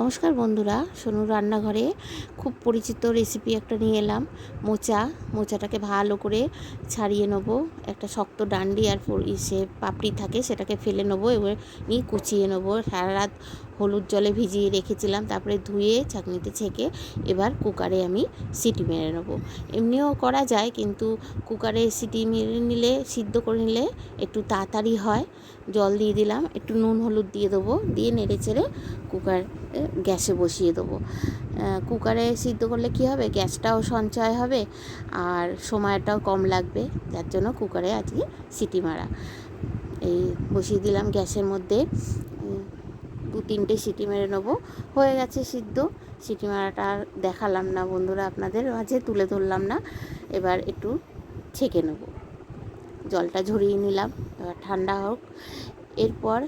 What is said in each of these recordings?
নমস্কার বন্ধুরা সোনুর রান্নাঘরে খুব পরিচিত রেসিপি একটা নিয়ে এলাম। মোচা, মোচাটাকে ভালো করে ছাড়িয়ে নেব। একটা শক্ত ডান্ডি আর সে পাপড়ি থাকে সেটাকে ফেলে নেব এবার নিয়ে কুচিয়ে নেব। সারা রাত হলুদ জলে ভিজিয়ে রেখেছিলাম, তারপরে ধুয়ে ছাঁকনিতে ছেঁকে এবার কুকারে আমি সিটি মেরে নেব। এমনিও করা যায়, কিন্তু কুকারে সিটি মেরে নিলে, সিদ্ধ করে নিলে একটু তাড়াতাড়ি হয়। জল দিয়ে দিলাম, একটু নুন হলুদ দিয়ে দেবো, দিয়ে নেড়ে চেড়ে কুকার গ্যাসে বসিয়ে দেবো। কুকারে সিদ্ধ করলে কি হবে? গ্যাসটাও সঞ্চয় হবে আর সময়টাও কম লাগবে, যার জন্য কুকারে আজকে সিটি মারা। এই বসিয়ে দিলাম গ্যাসের মধ্যে। তিনটে সিটি মেরে নেব। হয়ে গেছে সিদ্ধ। সিটি মারাটা আর দেখালাম না বন্ধুরা আপনাদের, মাঝে তুলে ধরলাম না। এবার একটু ছেঁকে নেব। জলটা ঝরিয়ে নিলাম, এবার ঠান্ডা হোক। এরপর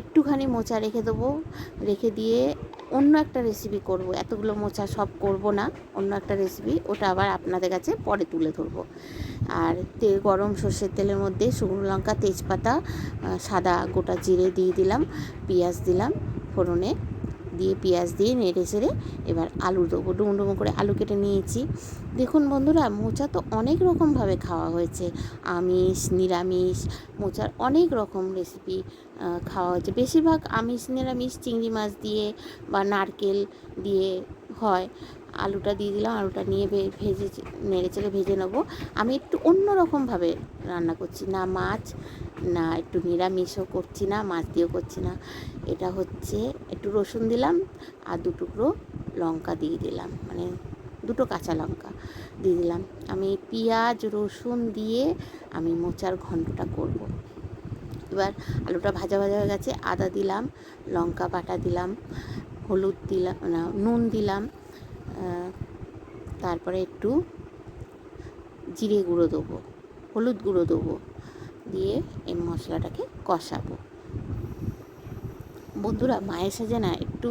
একটুখানি মোচা রেখে দেবো। রেখে দিয়ে অন্য একটা রেসিপি করব। এতগুলো মোচা সব করব না, অন্য একটা রেসিপি ওটা আবার আপনাদের কাছে পরে তুলে ধরবো। আর তেল গরম সর্ষের তেলের মধ্যে শুকনো লঙ্কা, তেজপাতা সাদা গোটা জিরে দিয়ে দিলাম, পেঁয়াজ দিলাম। ফোড়নে দিয়ে পেঁয়াজ দিয়ে নেড়ে চেড়ে এবার আলু দেবো ডুমো ডুমো করে আলু কেটে নিয়েছি। দেখুন বন্ধুরা, মোচা তো অনেক রকমভাবে খাওয়া হয়েছে। আমিষ, নিরামিষ, মোচার অনেক রকম রেসিপি খাওয়া হয়েছে। বেশিরভাগ আমিষ, নিরামিষ, চিংড়ি মাছ দিয়ে বা নারকেল দিয়ে হয়। আলুটা দিয়ে দিলাম, আলুটা নিয়ে ভেজে নেড়ে চেড়ে ভেজে নেব। আমি একটু অন্য রকমভাবে রান্না করছি, না মাছ, না একটু নিরামিষও করছি না, মাছ দিয়েও করছি না। এটা হচ্ছে একটু রসুন দিলাম আর দু টুকরো লঙ্কা দিয়ে দিলাম মানে দুটো কাঁচা লঙ্কা দিয়ে দিলাম। আমি পেঁয়াজ, রসুন দিয়ে আমি মোচার ঘন্টটা করব। এবার আলুটা ভাজা ভাজা হয়ে গেছে, আদা দিলাম, লঙ্কা বাটা দিলাম, হলুদ দিলাম নুন দিলাম তারপরে একটু জিরে গুঁড়ো দেবো, হলুদ গুঁড়ো দেবো, দিয়ে এই মশলাটাকে কষাবো। বন্ধুরা, মায়ের সাজে না একটু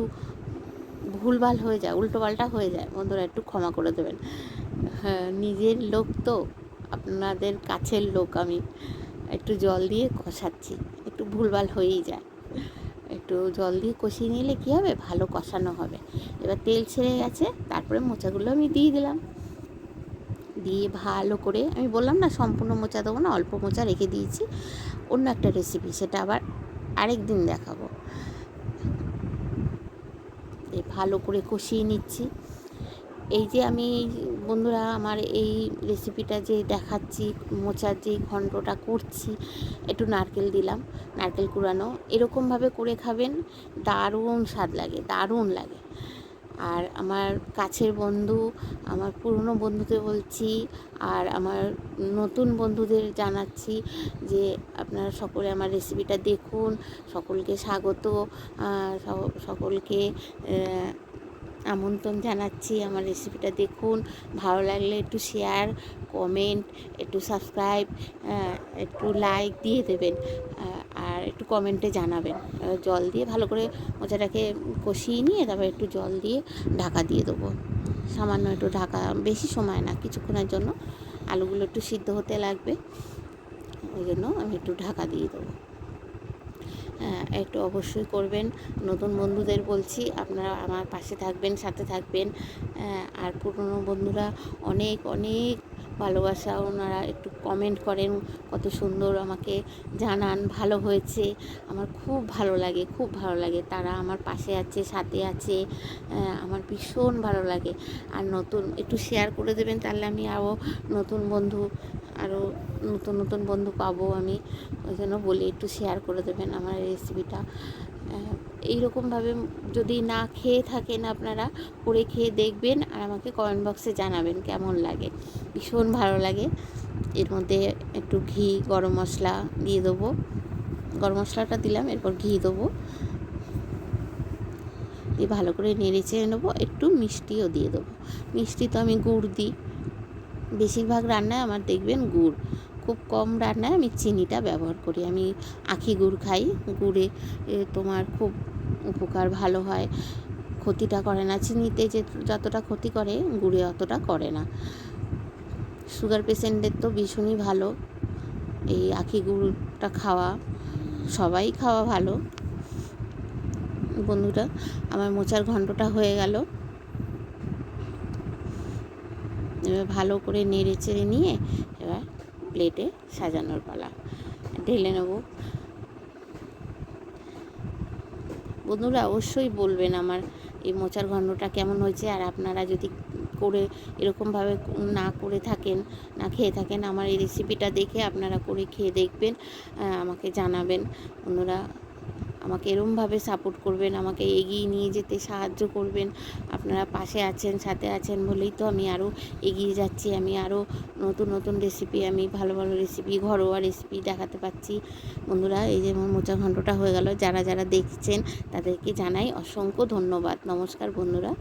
ভুলভাল হয়ে যায়, উল্টোপাল্টা হয়ে যায়। বন্ধুরা, একটু ক্ষমা করে দেবেন। হ্যাঁ নিজের লোক তো, আপনাদের কাছের লোক আমি। একটু জল দিয়ে কষাচ্ছি, একটু ভুলভাল হয়েই যায়। একটু জল দিয়ে কষিয়ে নিলে কী হবে? ভালো কষানো হবে। এবার তেল ছেড়ে গেছে, তারপরে মোচাগুলো আমি দিয়ে দিলাম। দিয়ে ভালো করে, আমি বললাম না সম্পূর্ণ মোচা দেবো না, অল্প মোচা রেখে দিয়েছি। অন্য একটা রেসিপি সেটা আবার আরেক দিন দেখাবো ভালো করে কষিয়ে নিচ্ছি। এই যে আমি বন্ধুরা আমার এই রেসিপিটা যে দেখাচ্ছি, মোচার যে ঘন্টটা করছি, একটু নারকেল দিলাম, নারকেল কুড়ানো। এরকমভাবে করে খাবেন, দারুণ স্বাদ লাগে, দারুণ লাগে। আর আমার কাছের বন্ধু, আমার পুরনো বন্ধুদের বলছি, আর আমার নতুন বন্ধুদের জানাচ্ছি যে আপনারা সকলে আমার রেসিপিটা দেখুন, সকলকে স্বাগত সকলকে আমন্ত্রণ জানাচ্ছি আমার রেসিপিটা দেখুন। ভালো লাগলে একটু শেয়ার কমেন্ট একটু সাবস্ক্রাইব একটু লাইক দিয়ে দেবেন আর একটু কমেন্টে জানাবেন। জল দিয়ে ভালো করে মোচাটাকে কষিয়ে নিয়ে তারপর একটু জল দিয়ে ঢাকা দিয়ে দেবো। সামান্য একটু ঢাকা, বেশি সময় না, কিছুক্ষণের জন্য। আলুগুলো একটু সিদ্ধ হতে লাগবে। ওই জন্য আমি একটু ঢাকা দিয়ে দেবো। একটু অবশ্যই করবেন। নতুন বন্ধুদের বলছি আপনারা আমার পাশে থাকবেন সাথে থাকবেন। হ্যাঁ, আর পুরনো বন্ধুরা অনেক অনেক ভালোবাসা ওনারা একটু কমেন্ট করেন কত সুন্দর আমাকে জানান ভালো হয়েছে। আমার খুব ভালো লাগে খুব ভালো লাগে। তারা আমার পাশে আছে সাথে আছে হ্যাঁ, আমার ভীষণ ভালো লাগে। আর নতুন একটু শেয়ার করে দেবেন তাহলে আমি আরও নতুন বন্ধু আরও নতুন নতুন বন্ধু পাবো আমি। ওই জন্য বলি, একটু শেয়ার করে দেবেন আমার রেসিপিটা এইরকমভাবে যদি না খেয়ে থাকেন আপনারা, করে খেয়ে দেখবেন আর আমাকে কমেন্ট বক্সে জানাবেন কেমন লাগে। ভীষণ ভালো লাগে। এর মধ্যে একটু ঘি, গরম মশলা দিয়ে দেবো। গরম মশলাটা দিলাম, এরপর ঘি দেবো। দিয়ে ভালো করে নেড়ে চেড়ে নেব, একটু মিষ্টিও দিয়ে দেবো। মিষ্টি তো আমি গুড় দিই। বেশিরভাগ রান্নায় আমার দেখবেন গুড়। খুব কম রান্নায় আমি চিনিটা ব্যবহার করি। আমি আখি গুড় খাই। গুড়ে তোমার খুব উপকার ভালো হয়। ক্ষতিটা করে না। চিনিতে যে যতটা ক্ষতি করে, গুড়ে অতটা করে না। সুগার পেশেন্টদের তো ভীষণই ভালো। এই আখি গুড়টা খাওয়া সবাই খাওয়া ভালো। বন্ধুরা, আমার মোচার ঘন্টটা হয়ে গেল এবার ভালো করে নেড়ে চেড়ে নিয়ে এবার প্লেটে সাজানোর পালা। ঢেলে নেব। বন্ধুরা, অবশ্যই বলবেন আমার এই মোচার ঘন্টটা কেমন হয়েছে, আর আপনারা যদি করে এরকমভাবে না করে থাকেন, না খেয়ে থাকেন, আমার এই রেসিপিটা দেখে আপনারা করে খেয়ে দেখবেন আমাকে জানাবেন। বন্ধুরা আমাকে এরমভাবে সাপোর্ট করবেন, আমাকে এগিয়ে নিয়ে যেতে সাহায্য করবেন। আপনারা পাশে আছেন, সাথে আছেন বলেই তো আমি আরও এগিয়ে যাচ্ছি। আমি আরও নতুন নতুন রেসিপি আমি ভালো ভালো রেসিপি ঘরোয়া রেসিপি দেখাতে পাচ্ছি। বন্ধুরা, এই যে মোচা ঘণ্টটা হয়ে গেল। যারা যারা দেখছেন তাদেরকে জানাই অসংখ্য ধন্যবাদ। নমস্কার বন্ধুরা।